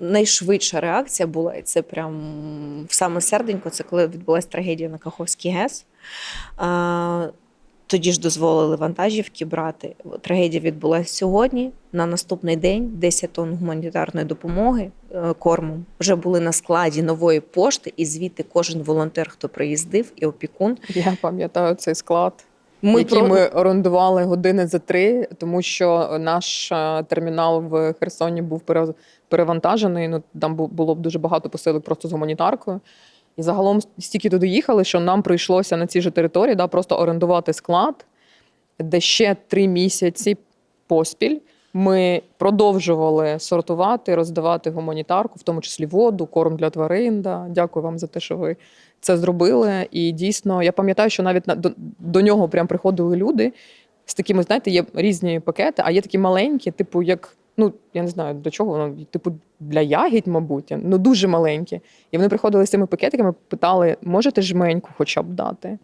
найшвидша реакція була, і це прям в саме серденько, це коли відбулася трагедія на Каховській ГЕС. Тоді ж дозволили вантажівки брати. Трагедія відбулася сьогодні. На наступний день 10 тонн гуманітарної допомоги е, кормом вже були на складі нової пошти, і звідти кожен волонтер, хто приїздив, і опікун. Я пам'ятаю цей склад, Ми які про- ми орендували години за три, тому що наш е, термінал в Херсоні був перевантажений. Ну там було б дуже багато посилок просто з гуманітаркою. І загалом стільки туди їхали, що нам прийшлося на цій же території да, просто орендувати склад, де ще три місяці поспіль ми продовжували сортувати, роздавати гуманітарку, в тому числі воду, корм для тварин. Да. Дякую вам за те, що ви це зробили. І дійсно, я пам'ятаю, що навіть на, до, до нього прям приходили люди з такими, знаєте, є різні пакети, а є такі маленькі, типу, як. Ну, я не знаю до чого воно, типу, для ягідь, мабуть, ну дуже маленькі. І вони приходили з цими пакетиками, питали, можете жменьку хоча б дати?